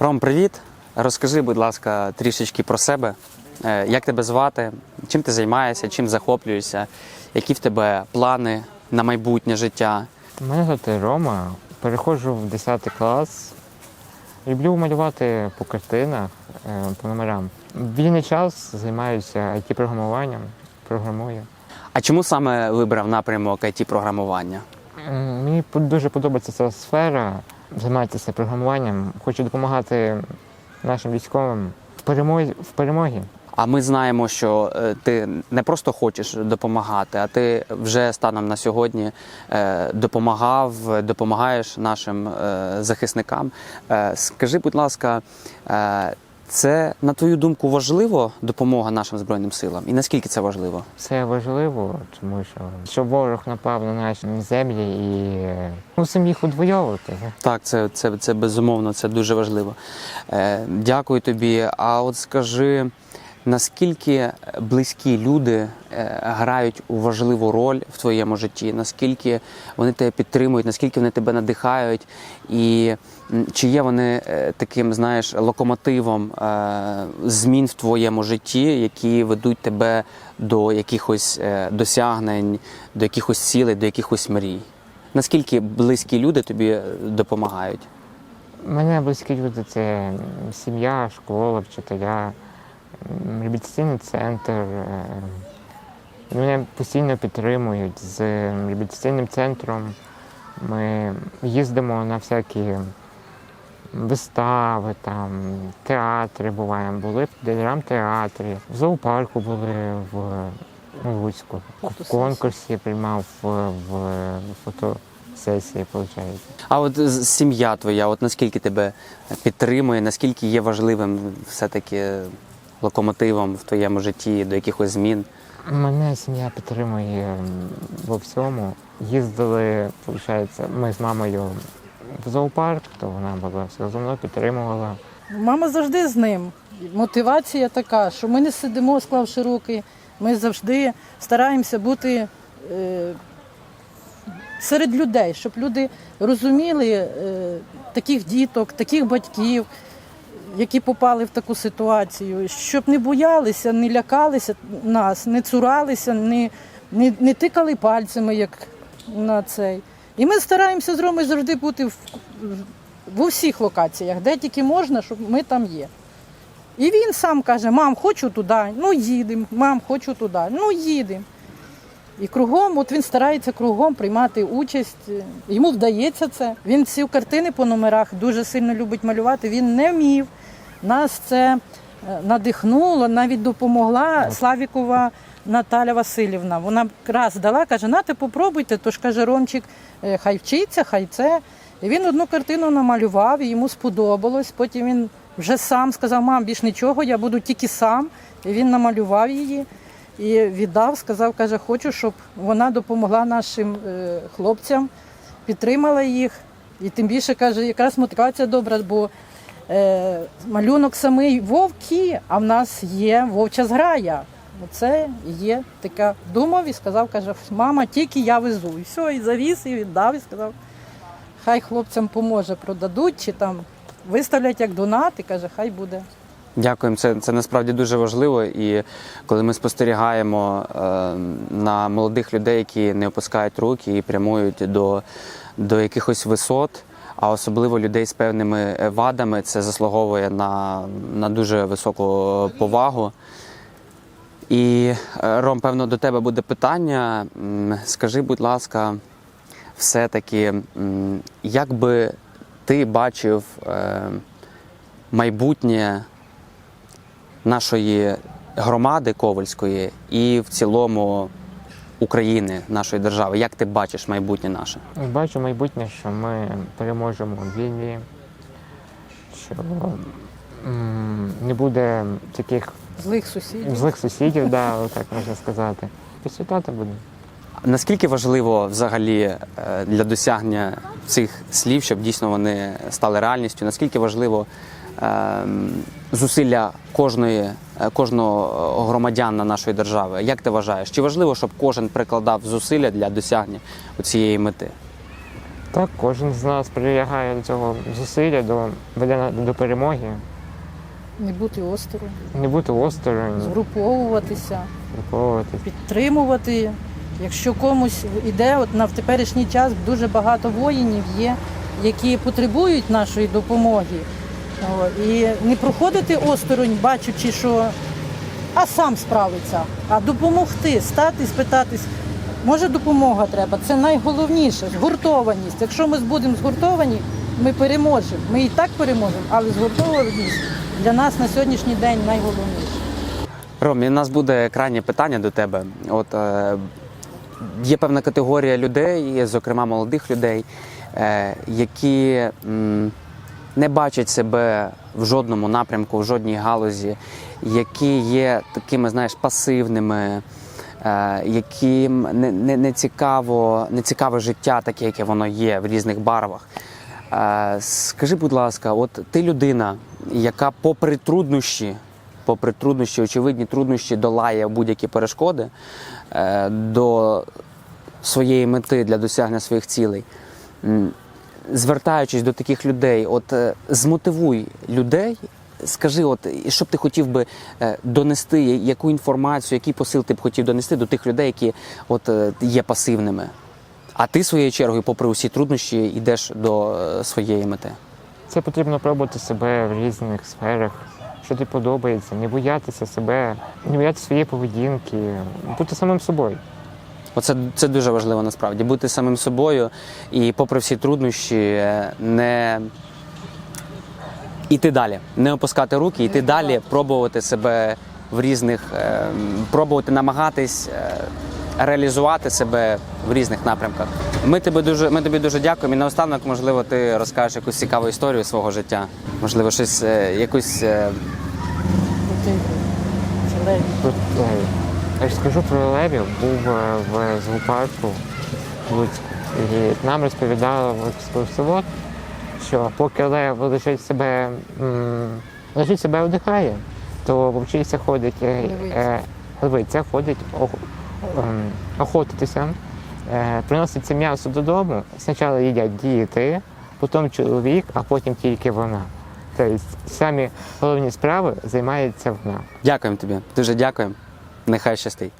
Ром, привіт. Розкажи, будь ласка, трішечки про себе. Е, Як тебе звати? Чим ти займаєшся, чим захоплюєшся? Які в тебе плани на майбутнє життя? Мене звати Рома. Переходжу в 10 клас. Люблю малювати по картинах, е, по номерам. В вільний час займаюся IT-програмуванням, програмую. А чому саме вибрав напрямок it програмування Мені дуже подобається ця сфера, займатися програмуванням. Хочу допомагати нашим військовим в перемозі. В перемогі. А ми знаємо, що е, ти не просто хочеш допомагати, а ти вже станом на сьогодні е, допомагав, допомагаєш нашим е, захисникам. Скажи, будь ласка, це на твою думку важливо допомога нашим збройним силам? І наскільки це важливо? Це важливо, тому що щоб ворог напав на наші землі і е, мусимо їх удвоювати. Так, це, це, це безумовно, це дуже важливо. Е, дякую тобі. А от скажи, наскільки близькі люди е, грають важливу роль в твоєму житті? Наскільки вони тебе підтримують, наскільки вони тебе надихають? І чи є вони е, таким, знаєш, локомотивом е, змін в твоєму житті, які ведуть тебе до якихось е, досягнень, до якихось цілей, до якихось мрій? Наскільки близькі люди тобі е, допомагають? Мене близькі люди це сім'я, школа, вчителя, реабілітаційний центр. е, Мене постійно підтримують з реабілітаційним центром. Ми їздимо на всякі вистави, там, театри буваємо, були в драмтеатрі, в зоопарку були в у Луцьку. В конкурсі приймав в, в фотосесії, виходить. А от сім'я твоя, от наскільки тебе підтримує, наскільки є важливим все-таки локомотивом в твоєму житті до якихось змін? Мене сім'я підтримує во всьому. Їздили, виходить, ми з мамою в зоопарк, то вона була все зі мною підтримувала. Мама завжди з ним. Мотивація така, що ми не сидимо, склавши руки. Ми завжди стараємося бути е, серед людей, щоб люди розуміли е, таких діток, таких батьків, які попали в таку ситуацію, щоб не боялися, не лякалися нас, не цуралися, не, не, не тикали пальцями, як на цей. І ми стараємося з Ромою завжди бути в, в усіх локаціях, де тільки можна, щоб ми там є. І він сам каже: мам, хочу туди, ну їдемо, мам, хочу туди, ну їдемо. І кругом, от він старається кругом приймати участь. Йому вдається це. Він ці картини по номерах дуже сильно любить малювати. Він не вмів. Нас це е, надихнуло, навіть допомогла Славікова Наталя Васильівна. Вона раз дала, каже, нате попробуйте. Тож каже, Ромчик, е, хай вчиться, хай це. І він одну картину намалював, і йому сподобалось. Потім він вже сам сказав, мам, більш нічого, я буду тільки сам. І він намалював її і віддав, сказав, каже, хочу, щоб вона допомогла нашим е, хлопцям, підтримала їх. І тим більше каже, якраз мотивація добра, бо е, малюнок самий вовки, а в нас є вовча зграя. Оце є така думав і сказав, каже, мама, тільки я везу. І все, і завіз, і віддав, і сказав, хай хлопцям поможе, продадуть чи там виставлять як донат, і каже, хай буде. Дякуємо. Це, це насправді дуже важливо. І коли ми спостерігаємо е, на молодих людей, які не опускають руки і прямують до, до якихось висот, а особливо людей з певними вадами, це заслуговує на, на дуже високу повагу. І е, Ром, певно, до тебе буде питання. Скажи, будь ласка, все-таки, як би ти бачив е, майбутнє нашої громади Ковальської і в цілому України, нашої держави? Як ти бачиш майбутнє наше? Бачу майбутнє, що ми переможемо в війні, що не буде таких Злих сусідів. злих сусідів, да, так можна сказати. Процвітати буде. Наскільки важливо взагалі е, для досягнення цих слів, щоб дійсно вони стали реальністю? Наскільки важливо е, зусилля кожної, е, кожного громадянина нашої держави? Як ти вважаєш? Чи важливо, щоб кожен прикладав зусилля для досягнення цієї мети? Так, кожен з нас прилягає до цього зусилля, до, веде до перемоги, Не бути осторонь, не бути осторонь, згруповуватися, виховуватись. підтримувати. Якщо комусь іде, от на в теперішній час дуже багато воїнів є, які потребують нашої допомоги. І не проходити осторонь, бачачи, що а сам справиться, а допомогти, стати, спитатись. Може, допомога треба. Це найголовніше згуртованість. Якщо ми будемо згуртовані, ми переможемо. Ми і так переможемо, але згуртованість для нас на сьогоднішній день найголовніше. Ром, і в нас буде крайнє питання до тебе. От е, є певна категорія людей, зокрема молодих людей, е, які м, не бачать себе в жодному напрямку, в жодній галузі, які є такими, знаєш, пасивними. е, Яким не, не, не, цікаво, не цікаве життя, таке, яке воно є в різних барвах. Е, Скажи, будь ласка, от ти людина, яка попри труднощі, попри труднощі, очевидні труднощі, долає будь-які перешкоди е, до своєї мети для досягнення своїх цілей. Звертаючись до таких людей, от е, змотивуй людей. Скажи, от що б ти хотів би е, донести, яку інформацію, який посил ти б хотів донести до тих людей, які от е, є пасивними. А ти своєю чергою, попри усі труднощі, йдеш до своєї мети. Це потрібно пробувати себе в різних сферах, що тобі подобається, не боятися себе, не боятися своєї поведінки, бути самим собою. Оце це дуже важливо насправді бути самим собою і, попри всі труднощі, е, не іти далі, не опускати руки, йти далі, пробувати себе в різних, е, пробувати намагатись е, реалізувати себе в різних напрямках. Ми тобі дуже, ми тобі дуже дякуємо. І наостанок, можливо, ти розкажеш якусь цікаву історію свого життя. Можливо, щось е, якусь. Я ж скажу про левів, був е, в зоопарку в Луцьку. І нам розповідав екскурсовод, що поки лев лежить себе, лежить себе одихає, то вовчиця ходить, е, е, левиця ходить ох- ем, охотитися, приносить це м'ясо додому. Спочатку їдять діти, потім чоловік, а потім тільки вона. Тобто самі головні справи займається вона. Дякуємо тобі, дуже дякуємо. Нехай щастить.